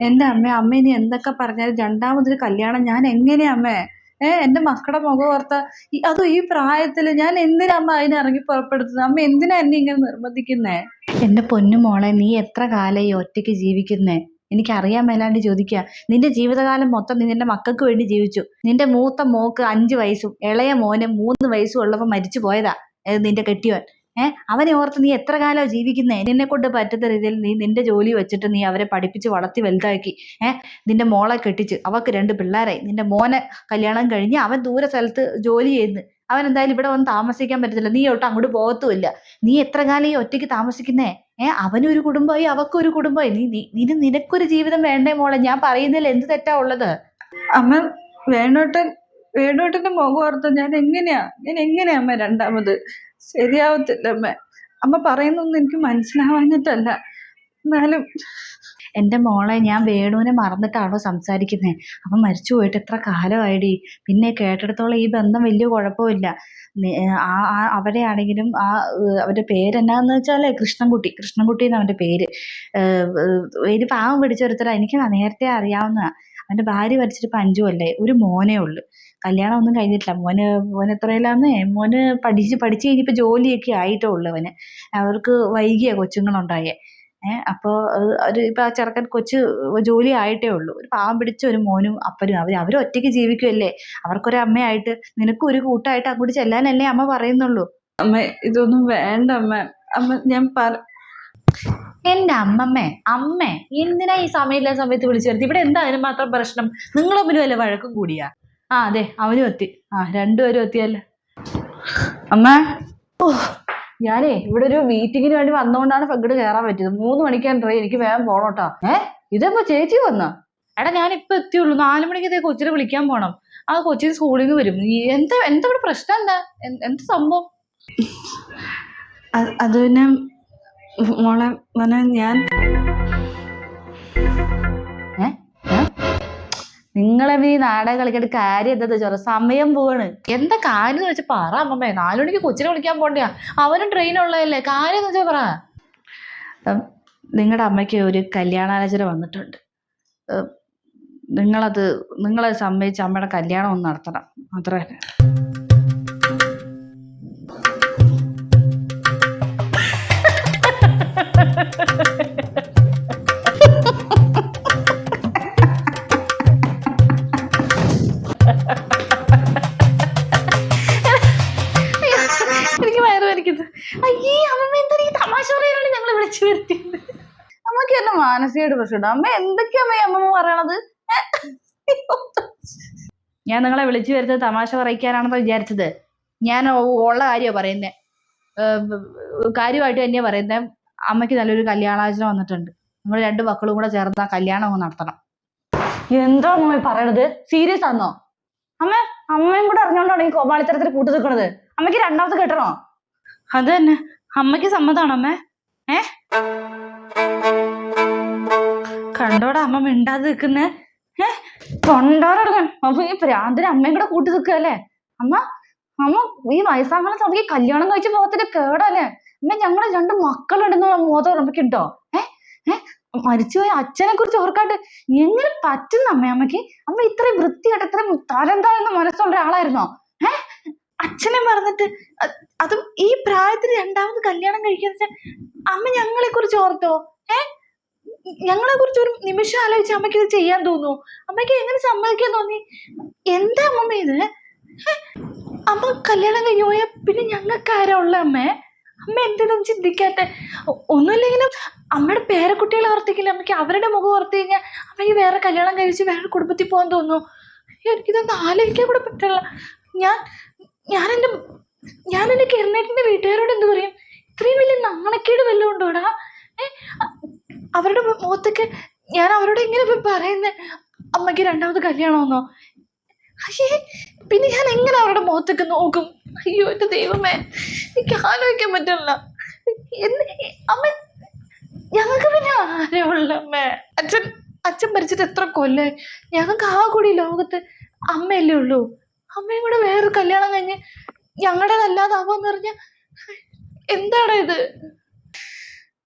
എന്റെ അമ്മ അമ്മ ഇനി എന്തൊക്കെ പറഞ്ഞാലും രണ്ടാമതൊരു കല്യാണം ഞാൻ എങ്ങനെയാ അമ്മേ? ഏ എന്റെ മക്കളുടെ മുഖം ഓർത്ത അതും ഈ പ്രായത്തിൽ ഞാൻ എന്തിനാ അമ്മ അതിനെ ഇറങ്ങി പുറപ്പെടുത്തുന്നത് അമ്മ എന്തിനാ എന്നെ ഇങ്ങനെ നിർബന്ധിക്കുന്നേ? എന്റെ പൊന്നു മോളെ നീ എത്ര കാലം ഈ ഒറ്റയ്ക്ക് ജീവിക്കുന്നേ? എനിക്കറിയാൻ മേലാണ്ട് ചോദിക്കുക നിന്റെ ജീവിതകാലം മൊത്തം നീ നിന്റെ മക്കൾക്ക് വേണ്ടി ജീവിച്ചു. നിന്റെ മൂത്ത മോക്ക് അഞ്ച് വയസ്സും ഇളയ മോന് മൂന്ന് വയസ്സും ഉള്ളപ്പോൾ മരിച്ചു പോയതാ. നിന്റെ കെട്ടിയോൻ ഏഹ് അവനെ ഓർത്ത് നീ എത്ര കാലം ജീവിക്കുന്നേ? നിന്നെ കൊണ്ട് പറ്റുന്ന രീതിയിൽ നീ നിന്റെ ജോലി വെച്ചിട്ട് നീ അവരെ പഠിപ്പിച്ച് വളർത്തി വലുതാക്കി. ഏഹ് നിന്റെ മോളെ കെട്ടിച്ച്. അവക്ക് രണ്ട് പിള്ളേരായി. നിന്റെ മോനെ കല്യാണം കഴിഞ്ഞ് അവൻ ദൂരെ സ്ഥലത്ത് ജോലി ചെയ്യുന്നു. അവൻ എന്തായാലും ഇവിടെ വന്ന് താമസിക്കാൻ പറ്റത്തില്ല. നീ ഒട്ടും അങ്ങോട്ട് പോകത്തുമില്ല. നീ എത്ര കാലം ഈ ഒറ്റയ്ക്ക് താമസിക്കുന്നേ? ഏ? അവനൊരു കുടുംബമായി അവക്കൊരു കുടുംബമായി. നീ നീ നിന നിനക്കൊരു ജീവിതം വേണ്ടേ മോളെ? ഞാൻ പറയുന്നതിൽ എന്ത് തെറ്റാ ഉള്ളത്? അമ്മ വേണോട്ടൻ വേണോട്ടന്റെ മുഖം ഓർത്ത്? ഞാൻ എങ്ങനെയാ? ഞാൻ എങ്ങനെയാ അമ്മ രണ്ടാമത്? ശരിയാവത്തില്ല. അമ്മ അമ്മ പറയുന്നൊന്നും എനിക്ക് മനസ്സിലാവാഞ്ഞിട്ടല്ല. എന്നാലും എന്റെ മോളെ ഞാൻ വേണുവിനെ മറന്നിട്ടാണോ സംസാരിക്കുന്നത് അവൻ മരിച്ചു പോയിട്ട് എത്ര കാലമായിടി? പിന്നെ കേട്ടിടത്തോളം ഈ ബന്ധം വലിയ കുഴപ്പമില്ല. ആ ആ അവരെ ആണെങ്കിലും ആ അവരുടെ പേരെന്നാന്ന് വെച്ചാൽ കൃഷ്ണൻകുട്ടി. കൃഷ്ണൻകുട്ടി എന്ന് പേര്. ഒരു പാവം പിടിച്ച ഒരുത്തരാ. എനിക്ക് നേരത്തെ അറിയാവുന്ന അവന്റെ ഭാര്യ മരിച്ചിട്ട് ഇപ്പം അഞ്ചു കൊല്ലമായി ഒരു മോനേ ഉള്ളു. കല്യാണം ഒന്നും കഴിഞ്ഞിട്ടില്ല. മോന് മോന് എത്രയിലാന്ന്? മോന് പഠിച്ച് പഠിച്ച് കഴിഞ്ഞിപ്പോൾ ജോലിയൊക്കെ ആയിട്ടേ ഉള്ളു അവന്. അവർക്ക് വൈകിയ കൊച്ചുങ്ങളുണ്ടായേ. ഏഹ് അപ്പോൾ ഒരു ഇപ്പം ആ ചെറുക്കൻ കൊച്ച് ജോലി ആയിട്ടേ ഉള്ളൂ. ഒരു പാവം പിടിച്ച ഒരു മോനും അപ്പനും. അവർ അവർ ഒറ്റയ്ക്ക് ജീവിക്കുമല്ലേ അവർക്കൊരു അമ്മയായിട്ട് നിനക്കും ഒരു കൂട്ടായിട്ട് അങ്ങോട്ട് ചെല്ലാനല്ലേ അമ്മ പറയുന്നുള്ളൂ? അമ്മ ഇതൊന്നും വേണ്ട അമ്മ. അമ്മ ഞാൻ പറ എന്റെ അമ്മമ്മേ അമ്മേ എന്തിനാ ഈ സമയമില്ലാ സമയത്ത് വിളിച്ചു വരുത്തി? ഇവിടെ എന്താ അതിന് മാത്രം പ്രശ്നം? നിങ്ങൾ തമ്മിലും വല്ല വഴക്കും കൂടിയാ? ആ അതെ അവനും എത്തി. ആ രണ്ടുപേരും എത്തിയല്ല? അമ്മ ഓ ഞാനേ ഇവിടെ ഒരു മീറ്റിങ്ങിന് വേണ്ടി വന്നുകൊണ്ടാണ് ഇങ്ങോട്ട് കയറാൻ പറ്റിയത്. മൂന്ന് മണിക്കാൻ ട്രെയിൻ എനിക്ക് വേഗം പോണോട്ടാ ഏ ഇതെപ്പോ ചേച്ചി വന്ന? എടാ ഞാൻ ഇപ്പൊ എത്തിയുള്ളൂ. നാല് മണിക്കത്തെ കൊച്ചിനെ വിളിക്കാൻ പോണം. ആ കൊച്ചി സ്കൂളിൽ നിന്ന് വരും. എന്താ എന്താ ഇവിടെ പ്രശ്നം എന്ത്? എന്താ സംഭവം? അത് പിന്നെ മോളെ മോനെ ഞാൻ നിങ്ങളെ ഈ നാടകം കളിക്കേണ്ട കാര്യം എന്താ ചോറ? സമയം പോവാണ്. എന്താ കാര്യം എന്ന് വെച്ചാൽ പറ അമ്മമ്മേ. നാലു മണിക്ക് കൊച്ചിനെ വിളിക്കാൻ പോണ്ടിയാ. അവനും ട്രെയിൻ ഉള്ളതല്ലേ. കാര്യം എന്ന് വെച്ചാൽ പറ. നിങ്ങളുടെ അമ്മയ്ക്ക് ഒരു കല്യാണാലോചന വന്നിട്ടുണ്ട്. നിങ്ങളത് നിങ്ങളത് നിങ്ങളെ സമ്മതിച്ച് അമ്മയുടെ കല്യാണം ഒന്ന് നടത്തണം. അത്ര. എനിക്ക് വയറ് വലിക്കുന്നത്. അയ്യേ അമ്മ എന്താ ഈ തമാശ പറയാനാണ് ഞങ്ങൾ വിളിച്ചു വരുത്തിയത്? അമ്മയ്ക്ക് എന്നെ മാനസികമായിട്ട് പ്രശ്നമുണ്ട്. അമ്മ എന്തൊക്കെയാ അമ്മ അമ്മ പറയണത്? ഞാൻ നിങ്ങളെ വിളിച്ചു വരുത്തത് തമാശ പറയിക്കാനാണെന്ന് വിചാരിച്ചത്. ഞാൻ ഉള്ള കാര്യമാണ് പറയുന്നത് കാര്യമായിട്ട് തന്നെയാണ് പറയുന്നത് അമ്മയ്ക്ക് നല്ലൊരു കല്യാണാലോചന വന്നിട്ടുണ്ട്. നമ്മൾ രണ്ട് മക്കളും കൂടെ ചേർന്ന് ആ കല്യാണം അങ്ങ് നടത്തണം. എന്തോ അമ്മ പറയണത്? സീരിയസ് ആണോ അമ്മ അമ്മയും കൂടെ അറിഞ്ഞോണ്ടാണ് ഈ കോമാളിത്തരത്തിൽ കൂട്ടു നിൽക്കണത് അമ്മയ്ക്ക് രണ്ടാമത് കെട്ടണോ? അത് തന്നെ അമ്മയ്ക്ക് സമ്മതമാണോ അമ്മേ? ഏ? കണ്ടോടാ അമ്മ മിണ്ടാതെ നിൽക്കുന്നേ ഏ? കൊണ്ടോടങ്ങൻ അപ്പൊ ഈ പ്രാന്തിന് അമ്മയും കൂടെ കൂട്ടി നിൽക്കല്ലേ അമ്മ അമ്മ ഈ വയസ്സാകാലം തുടങ്ങി കല്യാണം കഴിച്ച് പോകത്തിന്റെ കേടല്ലേ? അമ്മ ഞങ്ങളെ രണ്ട് മക്കളുണ്ടെന്നുള്ള മോതം അമ്മയ്ക്കുണ്ടോ ഏ? ഏ? മരിച്ചുപോയ അച്ഛനെ കുറിച്ച് ഓർക്കാണ്ട് എങ്ങനെ പറ്റുന്ന അമ്മ അമ്മയ്ക്ക് അമ്മ ഇത്രയും വൃത്തിയായിട്ട് ഇത്രയും തരം താഴ്ന്ന മനസ്സുള്ള ഒരാളായിരുന്നോ? ഏ? അച്ഛനെ മറന്നിട്ട് അതും ഈ പ്രായത്തിൽ രണ്ടാമത് കല്യാണം കഴിക്കാന്ന് വെച്ചാൽ അമ്മ ഞങ്ങളെ കുറിച്ച് ഓർത്തോ? ഏ? ഞങ്ങളെ കുറിച്ച് ഒരു നിമിഷം ആലോചിച്ച് അമ്മയ്ക്ക് ഇത് ചെയ്യാൻ തോന്നുന്നു. അമ്മയ്ക്ക് എങ്ങനെ സമ്മതിക്കാൻ തോന്നി? എന്താ അമ്മമ്മ ഇത്? അമ്മ കല്യാണം കഴിഞ്ഞു പോയാൽ പിന്നെ ഞങ്ങൾക്ക് ആരാ ഉള്ള അമ്മേ? അമ്മ എന്തിനും ചിന്തിക്കാത്ത? ഒന്നുമില്ലെങ്കിലും അമ്മയുടെ പേരക്കുട്ടികളെ ഓർത്തിക്കില്ല അമ്മയ്ക്ക് അവരുടെ മുഖം ഓർത്ത് കഴിഞ്ഞാൽ അമ്മയ്ക്ക് വേറെ കല്യാണം കഴിച്ച് വേറെ കുടുംബത്തിൽ പോകാൻ തോന്നുന്നു എനിക്കിതൊന്നും ആലോചിക്കാൻ കൂടെ പറ്റില്ല. ഞാൻ ഞാനെന്റെ ഞാൻ എന്റെ കിരണേട്ടന്റെ വീട്ടുകാരോട് എന്ത് പറയും? ഇത്രയും വലിയ നാണക്കേട് വല്ലതും ഉണ്ടോടാ അവരുടെ മുഖത്തൊക്കെ ഞാൻ അവരോട് എങ്ങനെ പോയി പറയുന്നത് അമ്മയ്ക്ക് രണ്ടാമത് കല്യാണമെന്നോ? അയ്യേ പിന്നെ ഞാൻ എങ്ങനെ അവരുടെ മുഖത്തൊക്കെ നോക്കും? അയ്യോ എന്റെ ദൈവമേ എനിക്ക് ആലോചിക്കാൻ പറ്റില്ല. അമ്മ ഞങ്ങൾക്ക് പിന്നെ ആരുള്ള അമ്മ. അച്ഛൻ അച്ഛൻ മരിച്ചിട്ട് എത്ര കൊല്ലേ? ഞങ്ങൾക്ക് ആ കൂടി ലോകത്ത് അമ്മയല്ലേ ഉള്ളൂ. അമ്മയും കൂടെ വേറൊരു കല്യാണം കഴിഞ്ഞ് ഞങ്ങളുടേതല്ലാതാവോന്ന് പറഞ്ഞ എന്താണ് ഇത്?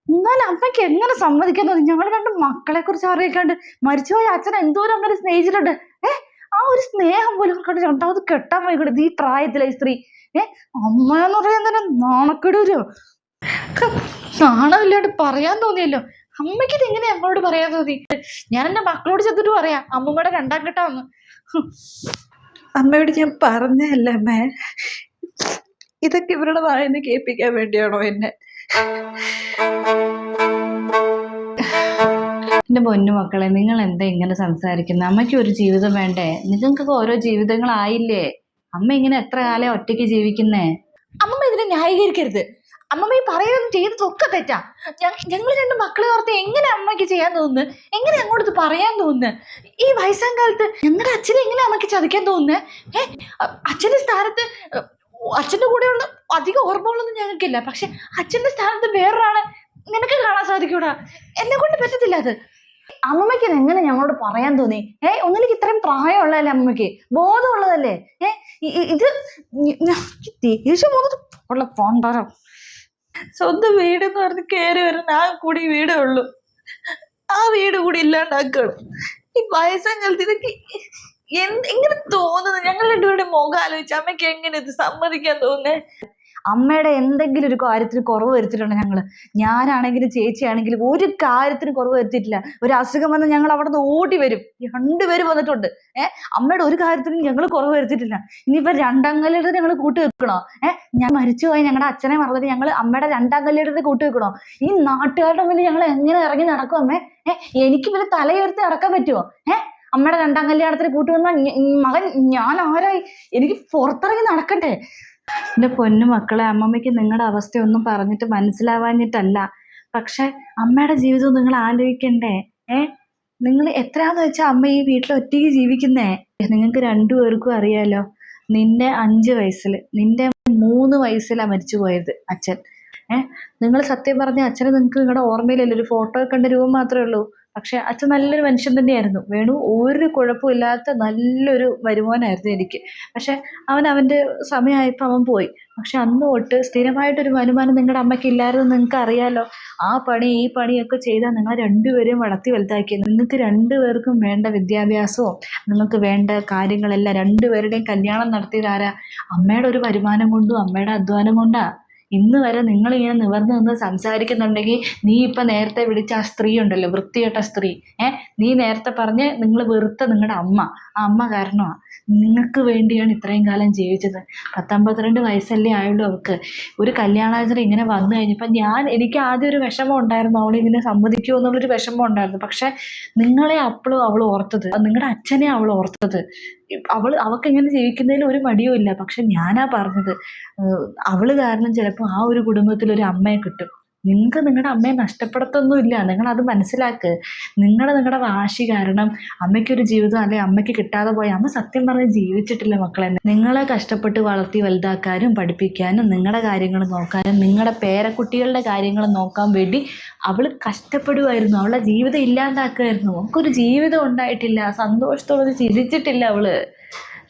എന്നാലും അമ്മയ്ക്ക് എങ്ങനെ സമ്മതിക്കുന്നത്? ഞങ്ങൾ രണ്ട് മക്കളെ കുറിച്ച് അറിയിക്കാണ്ട് മരിച്ചുപോയ അച്ഛൻ എന്തോരം അങ്ങനെ സ്നേഹിച്ചിട്ടുണ്ട്. ഏ ആ ഒരു സ്നേഹം പോലും ഇവർക്കോട് രണ്ടാമത് കെട്ടാൻ വൈകിട്ട് ഈ പ്രായത്തിലെ സ്ത്രീ. ഏ അമ്മ എന്ന് പറയാൻ തന്നെ നാണക്കേട് വരുമോ നാണമില്ലാണ്ട് പറയാൻ തോന്നിയല്ലോ. അമ്മയ്ക്ക് ഇത് എങ്ങനെ അമ്മയോട് പറയാൻ തോന്നി? ഞാൻ എന്റെ മക്കളോട് ചെന്നിട്ട് പറയാം. അമ്മമ്മയുടെ രണ്ടാം കെട്ടാന്ന് അമ്മയോട് ഞാൻ പറഞ്ഞല്ല അമ്മേ. ഇതൊക്കെ ഇവരുടെ വായന കേൾപ്പിക്കാൻ വേണ്ടിയാണോ എന്നെ? എന്റെ പൊന്നു മക്കളെ നിങ്ങൾ എന്താ ഇങ്ങനെ സംസാരിക്കുന്നത് അമ്മയ്ക്ക് ഒരു ജീവിതം വേണ്ടേ? നിങ്ങൾക്കൊക്കെ ഓരോ ജീവിതങ്ങളായില്ലേ? അമ്മ ഇങ്ങനെ എത്ര കാലം ഒറ്റയ്ക്ക് ജീവിക്കുന്നേ? അമ്മമ്മ ഇതിനെ ന്യായീകരിക്കരുത്. അമ്മമ്മ ഈ പറയുന്നത് ചെയ്തതൊക്കെ തെറ്റാ. ഞങ്ങൾ രണ്ട് മക്കളെ ഓർത്ത് എങ്ങനെ അമ്മയ്ക്ക് ചെയ്യാൻ തോന്നുന്നു? എങ്ങനെ അങ്ങോട്ട് പറയാൻ തോന്നുന്നു? ഈ വയസ്സാം കാലത്ത് ഞങ്ങളുടെ അച്ഛനെ എങ്ങനെ അമ്മയ്ക്ക് ചതിക്കാൻ തോന്നുന്നു? ഏ അച്ഛന്റെ സ്ഥാനത്ത് അച്ഛന്റെ കൂടെയുള്ള അധികം ഓർമ്മകളൊന്നും ഞങ്ങൾക്കില്ല. പക്ഷെ അച്ഛന്റെ സ്ഥാനത്ത് വേറൊരാളെ നിനക്ക് കാണാൻ സാധിക്കൂടാ? എന്നെ കൊണ്ട് പറ്റത്തില്ല അത്. അമ്മമ്മയ്ക്ക് ഇത് എങ്ങനെ ഞങ്ങളോട് പറയാൻ തോന്നി? ഏ ഒന്നിലേക്ക് ഇത്രയും പ്രായമുള്ളതല്ലേ അമ്മയ്ക്ക് ബോധമുള്ളതല്ലേ? ഏ ഇത് ദേഷ്യം വന്നിട്ട് ഉള്ള പോണ്ടാരോ സ്വന്തം വീട് എന്ന് പറഞ്ഞ് കയറി വരാൻ ആ കൂടി വീടേ ഉള്ളൂ. ആ വീട് കൂടി ഇല്ലാണ്ടാക്കണം. ഈ വയസ്സാം കാലത്ത് ഇതൊക്കെ എന്ത് എങ്ങനെ തോന്നുന്നു? ഞങ്ങൾ രണ്ടുപേരുടെ മുഖം ആലോചിച്ച് അമ്മയ്ക്ക് എങ്ങനെ ഇത് സമ്മതിക്കാൻ തോന്നുന്നേ? അമ്മയുടെ എന്തെങ്കിലും ഒരു കാര്യത്തിന് കുറവ് വരുത്തിയിട്ടുണ്ട് ഞങ്ങൾ ഞാനാണെങ്കിലും ചേച്ചിയാണെങ്കിലും ഒരു കാര്യത്തിന് കുറവ് വരുത്തിയിട്ടില്ല. ഒരു അസുഖം വന്ന് ഞങ്ങൾ അവിടെ നിന്ന് ഓടി വരും. രണ്ടുപേരും വന്നിട്ടുണ്ട്. ഏഹ് അമ്മയുടെ ഒരു കാര്യത്തിനും ഞങ്ങൾ കുറവ് വരുത്തിയിട്ടില്ല. ഇനിയിപ്പോൾ രണ്ടാം കല്യാണത്തിന് ഞങ്ങൾ കൂട്ടി വെക്കണോ? ഏഹ് ഞാൻ മരിച്ചുപോയി ഞങ്ങളുടെ അച്ഛനെ മറന്നിട്ട് ഞങ്ങൾ അമ്മയുടെ രണ്ടാം കല്യാണത്തിന് കൂട്ടി വെക്കണോ? ഈ നാട്ടുകാരുടെ മുന്നിൽ ഞങ്ങൾ എങ്ങനെ ഇറങ്ങി നടക്കും അമ്മേ? ഏഹ് എനിക്ക് ഇവരെ തലയുയർത്തി നടക്കാൻ പറ്റുമോ ഏഹ് അമ്മയുടെ രണ്ടാം കല്യാണത്തിന് കൂട്ടുവന്ന മകൻ ഞാൻ ആരായി എനിക്ക് പുറത്തിറങ്ങി നടക്കണ്ടേ? എന്റെ പൊന്നു മക്കളെ അമ്മമ്മയ്ക്ക് നിങ്ങളുടെ അവസ്ഥയൊന്നും പറഞ്ഞിട്ട് മനസ്സിലാവാഞ്ഞിട്ടല്ല. പക്ഷെ അമ്മയുടെ ജീവിതം നിങ്ങൾ ആലോചിക്കണ്ടേ? ഏ? നിങ്ങൾ എത്രയാന്ന് വെച്ചാൽ അമ്മ ഈ വീട്ടിൽ ഒറ്റയ്ക്ക് ജീവിക്കുന്നേ? നിങ്ങൾക്ക് രണ്ടു പേർക്കും അറിയാലോ നിന്റെ അഞ്ച് വയസ്സിൽ നിന്റെ മൂന്ന് വയസ്സിലാണ് മരിച്ചു പോയത് അച്ഛൻ. ഏഹ് നിങ്ങൾ സത്യം പറഞ്ഞ അച്ഛനെ നിങ്ങൾക്ക് നിങ്ങളുടെ ഓർമ്മയിലല്ലോ? ഒരു ഫോട്ടോ കണ്ട രൂപം മാത്രമേ ഉള്ളൂ. പക്ഷെ അച്ഛൻ നല്ലൊരു മനുഷ്യൻ തന്നെയായിരുന്നു. വേണു ഒരു കുഴപ്പമില്ലാത്ത നല്ലൊരു വരുമാനമായിരുന്നു എനിക്ക്. പക്ഷെ അവൻ അവന്റെ സമയമായപ്പോൾ അവൻ പോയി. പക്ഷെ അന്ന് തൊട്ട് സ്ഥിരമായിട്ടൊരു വരുമാനം നിങ്ങളുടെ അമ്മയ്ക്ക് ഇല്ലായിരുന്നു നിങ്ങൾക്ക് അറിയാലോ. ആ പണി ഈ പണിയൊക്കെ ചെയ്താൽ നിങ്ങൾ രണ്ടുപേരെയും വളർത്തി വലുതാക്കി. നിങ്ങൾക്ക് രണ്ടുപേർക്കും വേണ്ട വിദ്യാഭ്യാസവും നിങ്ങൾക്ക് വേണ്ട കാര്യങ്ങളെല്ലാം. രണ്ടുപേരുടെയും കല്യാണം നടത്തിയതാരാ? അമ്മയുടെ ഒരു വരുമാനം കൊണ്ടും അമ്മയുടെ അധ്വാനം കൊണ്ടാ. ഇന്ന് വരെ നിങ്ങളിങ്ങനെ നിവർന്ന് നിന്ന് സംസാരിക്കുന്നുണ്ടെങ്കിൽ നീ ഇപ്പം നേരത്തെ വിളിച്ച ആ സ്ത്രീ ഉണ്ടല്ലോ വൃത്തികെട്ട സ്ത്രീ ഏ? നീ നേരത്തെ പറഞ്ഞ് നിങ്ങൾ വെറുത്ത നിങ്ങളുടെ അമ്മ ആ അമ്മ കാരണമാണ് നിങ്ങൾക്ക് വേണ്ടിയാണ് ഇത്രയും കാലം ജീവിച്ചത്. പത്തൊമ്പത്തിരണ്ട് വയസ്സല്ലേ ആയുള്ളൂ അവൾക്ക്. ഒരു കല്യാണാചന ഇങ്ങനെ വന്നു കഴിഞ്ഞപ്പോൾ ഞാൻ എനിക്ക് ആദ്യം ഒരു വിഷമം ഉണ്ടായിരുന്നു അവൾ ഇതിനെ സമ്മതിക്കുമോ എന്നുള്ളൊരു വിഷമം ഉണ്ടായിരുന്നു. പക്ഷെ നിങ്ങളെ അപ്പോഴും അവൾ ഓർത്തത് നിങ്ങളുടെ അച്ഛനെ അവൾ ഓർത്തത്. അവൾ അവൾക്ക് ഇങ്ങനെ ജീവിക്കുന്നതിൽ ഒരു മടിയും ഇല്ല പക്ഷെ ഞാനാ പറഞ്ഞത് അവൾ കാരണം ചിലപ്പോൾ ആ ഒരു കുടുംബത്തിൽ ഒരു അമ്മയെ കിട്ടും. നിങ്ങൾക്ക് നിങ്ങളുടെ അമ്മയെ നഷ്ടപ്പെടുത്തൊന്നുമില്ല. നിങ്ങളത് മനസ്സിലാക്ക്. നിങ്ങൾ നിങ്ങളുടെ വാശി കാരണം അമ്മയ്ക്കൊരു ജീവിതം അല്ലെ അമ്മയ്ക്ക് കിട്ടാതെ പോയ അമ്മ സത്യം പറഞ്ഞ് ജീവിച്ചിട്ടില്ല മക്കളെ. നിങ്ങളെ കഷ്ടപ്പെട്ട് വളർത്തി വലുതാക്കാനും പഠിപ്പിക്കാനും നിങ്ങളുടെ കാര്യങ്ങൾ നോക്കാനും നിങ്ങളുടെ പേരക്കുട്ടികളുടെ കാര്യങ്ങൾ നോക്കാൻ വേണ്ടി അവൾ കഷ്ടപ്പെടുമായിരുന്നു അവളുടെ ജീവിതം ഇല്ലാണ്ടാക്കുമായിരുന്നു അവൾക്കൊരു ജീവിതം ഉണ്ടായിട്ടില്ല. സന്തോഷത്തോടെ ചിരിച്ചിട്ടില്ല അവൾ.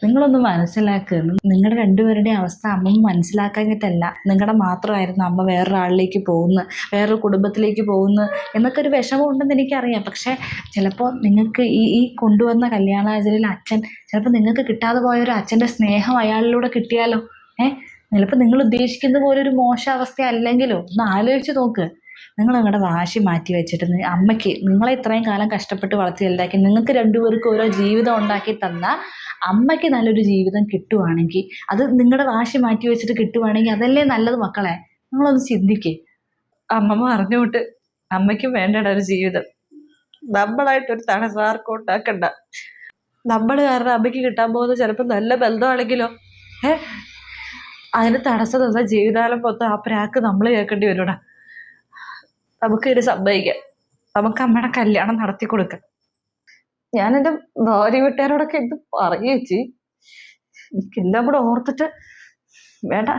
നിങ്ങളൊന്ന് മനസ്സിലാക്ക്. നിങ്ങളുടെ രണ്ടുപേരുടെയും അവസ്ഥ അമ്മ മനസ്സിലാക്കാഞ്ഞിട്ടല്ല. നിങ്ങളുടെ മാത്രമായിരുന്നു അമ്മ വേറൊരാളിലേക്ക് പോകുന്നു വേറൊരു കുടുംബത്തിലേക്ക് പോകുന്നു എന്നൊക്കെ ഒരു വിഷമം ഉണ്ടെന്ന് എനിക്കറിയാം. പക്ഷേ ചിലപ്പോൾ നിങ്ങൾക്ക് ഈ ഈ കൊണ്ടുവന്ന കല്യാണാചരിയിൽ അച്ഛൻ ചിലപ്പോൾ നിങ്ങൾക്ക് കിട്ടാതെ പോയ ഒരു അച്ഛന്റെ സ്നേഹം അയാളിലൂടെ കിട്ടിയാലോ? ഏഹ് ചിലപ്പോൾ നിങ്ങൾ ഉദ്ദേശിക്കുന്ന പോലെ ഒരു മോശം അവസ്ഥ അല്ലെങ്കിലോ ഒന്ന് ആലോചിച്ച് നോക്ക്. നിങ്ങൾ നിങ്ങളുടെ വാശി മാറ്റി വെച്ചിട്ട് അമ്മയ്ക്ക് നിങ്ങളെ ഇത്രയും കാലം കഷ്ടപ്പെട്ട് വളർത്തി വലുതാക്കി നിങ്ങൾക്ക് രണ്ടുപേർക്കും ഓരോ ജീവിതം ഉണ്ടാക്കി തന്ന അമ്മയ്ക്ക് നല്ലൊരു ജീവിതം കിട്ടുവാണെങ്കിൽ അത് നിങ്ങളുടെ വാശി മാറ്റി വെച്ചിട്ട് കിട്ടുവാണെങ്കിൽ അതല്ലേ നല്ലത് മക്കളെ? നിങ്ങളൊന്ന് ചിന്തിക്കേ. അമ്മമ്മ അറിഞ്ഞുകൊണ്ട് അമ്മയ്ക്കും വേണ്ടട ഒരു ജീവിതം. നമ്മളായിട്ടൊരു തടസ്സം ആർക്കും ഉണ്ടാക്കണ്ട. നമ്മൾ കാരണം അമ്മയ്ക്ക് കിട്ടാൻ പോകുന്നത് ചിലപ്പോൾ നല്ല ബന്ധമാണെങ്കിലോ ഏ? അതിന് തടസ്സം തന്ന ജീവിതകാലം മൊത്തം ആ പ്രാക്ക് നമ്മൾ കേൾക്കേണ്ടി വരുടാ നമുക്ക് ഇത് സംഭവിക്കാം. നമുക്ക് അമ്മയുടെ കല്യാണം നടത്തി കൊടുക്കാം. ഞാൻ എന്റെ ഭാര്യ വീട്ടുകാരോടൊക്കെ എന്ത് പറയും ചേച്ചി? എനിക്കെല്ലാം കൂടെ ഓർത്തിട്ട് വേണ്ട.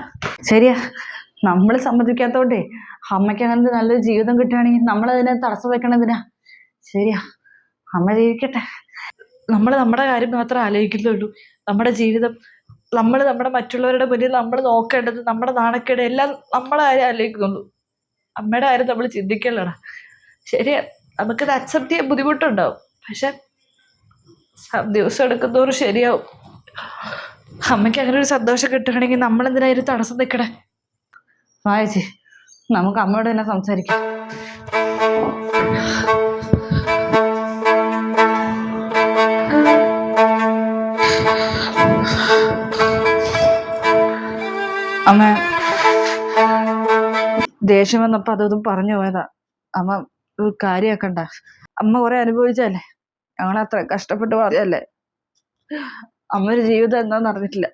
ശരിയാ നമ്മൾ സമ്മതിക്കാത്തോണ്ടേ അമ്മയ്ക്ക് അങ്ങനത്തെ നല്ലൊരു ജീവിതം കിട്ടുകയാണെങ്കിൽ നമ്മൾ അതിനെ തടസ്സം വെക്കണതിനാ. ശരിയാ അമ്മ ജീവിക്കട്ടെ. നമ്മൾ നമ്മുടെ കാര്യം മാത്രം ആലോചിക്കുന്നുള്ളൂ. നമ്മുടെ ജീവിതം നമ്മൾ നമ്മുടെ മറ്റുള്ളവരുടെ മുന്നിൽ നമ്മൾ നോക്കേണ്ടത് നമ്മുടെ നാണക്കേട് എല്ലാം നമ്മളെ കാര്യം ആലോചിക്കുന്നുള്ളൂ. അമ്മയുടെ കാര്യം നമ്മൾ ചിന്തിക്കലടാ ശരിയാ നമുക്കിത് അക്സെപ്റ്റ് ചെയ്യാൻ ബുദ്ധിമുട്ടുണ്ടാവും. പക്ഷെ ദിവസം എടുക്കുന്നതോറും ശരിയാവും. അമ്മയ്ക്ക് അങ്ങനെ ഒരു സന്തോഷം കിട്ടുകയാണെങ്കിൽ നമ്മൾ ഒരു തടസ്സം നിൽക്കണേ വായിച്ചി നമുക്ക് അമ്മയോട് തന്നെ സംസാരിക്കാം. അമ്മ ദേഷ്യം വന്നപ്പോ അതൊന്നും പറഞ്ഞു പോയതാ. അമ്മ ഒരു കാര്യാക്കണ്ട. അമ്മ കുറെ അനുഭവിച്ചല്ലേ ഞങ്ങളത്ര കഷ്ടപ്പെട്ട് പറഞ്ഞല്ലേ അമ്മ ഒരു ജീവിതം എന്താന്ന് അറിഞ്ഞിട്ടില്ല.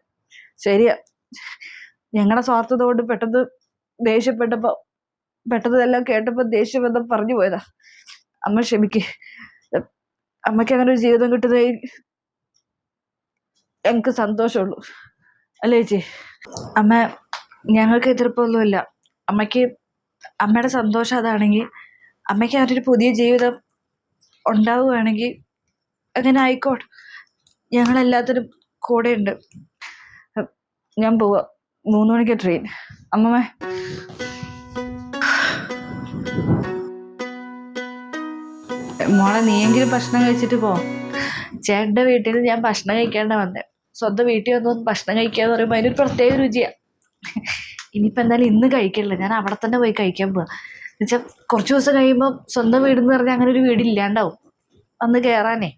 ശരിയാ. ഞങ്ങളുടെ സ്വാർത്ഥത കൊണ്ട് പെട്ടെന്ന് ദേഷ്യപ്പെട്ടപ്പോ പെട്ടെന്ന് ഇതെല്ലാം കേട്ടപ്പോ ദേഷ്യം വന്ന് പറഞ്ഞു പോയതാ. അമ്മ ക്ഷമിക്ക്. അമ്മയ്ക്ക് അങ്ങനെ ഒരു ജീവിതം കിട്ടുന്നതിൽ ഞങ്ങൾക്ക് സന്തോഷമുള്ളൂ അല്ലേ ചേച്ചി? അമ്മ ഞങ്ങൾക്ക് എതിർപ്പൊന്നുമില്ല. അമ്മയ്ക്ക് അമ്മയുടെ സന്തോഷം അതാണെങ്കിൽ അമ്മയ്ക്ക് ഒരു പുതിയ ജീവിതം ഉണ്ടാവുകയാണെങ്കിൽ അങ്ങനെ ആയിക്കോട്ടെ. ഞങ്ങളെല്ലാത്തിനും ഉണ്ട് ഞാൻ പോവാ. മൂന്ന് മണിക്ക് ട്രെയിൻ അമ്മമ്മേ. മോളെ നീയെങ്കിലും ഭക്ഷണം കഴിച്ചിട്ട് പോ. ചേട്ടന്റെ വീട്ടിൽ ഞാൻ ഭക്ഷണം കഴിക്കേണ്ട വന്നേ. സ്വന്തം വീട്ടിൽ വന്നൊന്നും ഭക്ഷണം കഴിക്കുക എന്ന് പറയുമ്പോൾ അതിനൊരു പ്രത്യേക രുചിയാണ് ഇനിയിപ്പോൾ എന്തായാലും ഇന്ന് കഴിക്കില്ല ഞാൻ അവിടെ തന്നെ പോയി കഴിക്കാൻ പോവാ. എന്നുവെച്ചാൽ കുറച്ച് ദിവസം കഴിയുമ്പോൾ സ്വന്തം വീടെന്ന് പറഞ്ഞാൽ അങ്ങനെ ഒരു വീട് ഇല്ലാണ്ടാവും. വന്ന് കയറാനേ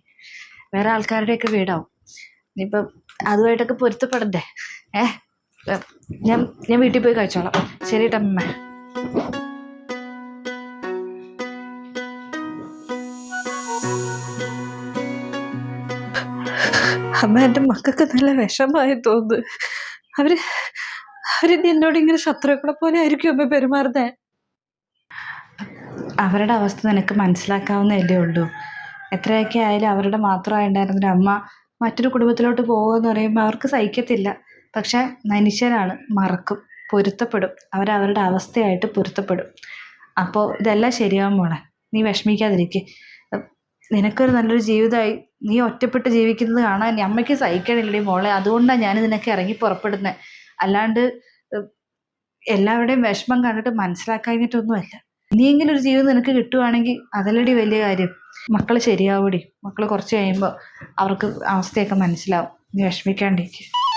വേറെ ആൾക്കാരുടെയൊക്കെ വീടാവും. ഇനിയിപ്പം അതുമായിട്ടൊക്കെ പൊരുത്തപ്പെടണ്ടേ? ഏ? ഞാൻ ഞാൻ വീട്ടിൽ പോയി കഴിച്ചോളാം. ശരി ടമ്മ അമ്മ എന്റെ മക്കൾക്ക് നല്ല വിഷമായി തോന്നുന്നു. അവർ അവരിനി എന്നോട് ഇങ്ങനെ ശത്രുക്കളെ പോലെ ആയിരിക്കും അമ്മ പെരുമാറുന്നത് അവരുടെ അവസ്ഥ നിനക്ക് മനസ്സിലാക്കാവുന്നതല്ലേ ഉള്ളൂ. എത്രയൊക്കെ ആയാലും അവരുടെ മാത്രമായിട്ടുണ്ടായിരുന്നൊരു അമ്മ മറ്റൊരു കുടുംബത്തിലോട്ട് പോകുമെന്ന് പറയുമ്പോൾ അവർക്ക് സഹിക്കത്തില്ല. പക്ഷെ മനുഷ്യരാണ് മറക്കും പൊരുത്തപ്പെടും. അവരവരുടെ അവസ്ഥയായിട്ട് പൊരുത്തപ്പെടും. അപ്പോൾ ഇതെല്ലാം ശരിയാവും മോളെ. നീ വിഷമിക്കാതിരിക്കെ. നിനക്കൊരു നല്ലൊരു ജീവിതമായി നീ ഒറ്റപ്പെട്ട് ജീവിക്കുന്നത് കാണാൻ അമ്മയ്ക്ക് സഹിക്കണില്ലേ മോളെ. അതുകൊണ്ടാണ് ഞാൻ നിനക്ക് ഇറങ്ങി പുറപ്പെടുന്നത് അല്ലാണ്ട് എല്ലാവരുടെയും വിഷമം കണ്ടിട്ട് മനസ്സിലാക്കാഞ്ഞിട്ടൊന്നുമല്ല. ഇനിയെങ്കിലും ഒരു ജീവിതം നിനക്ക് കിട്ടുവാണെങ്കിൽ അതല്ലടി വലിയ കാര്യം. മക്കൾ ശരിയാവൂടി. മക്കൾ കുറച്ച് കഴിയുമ്പോൾ അവർക്ക് അവസ്ഥയൊക്കെ മനസ്സിലാവും. നീ വിഷമിക്കാണ്ടിരിക്കുക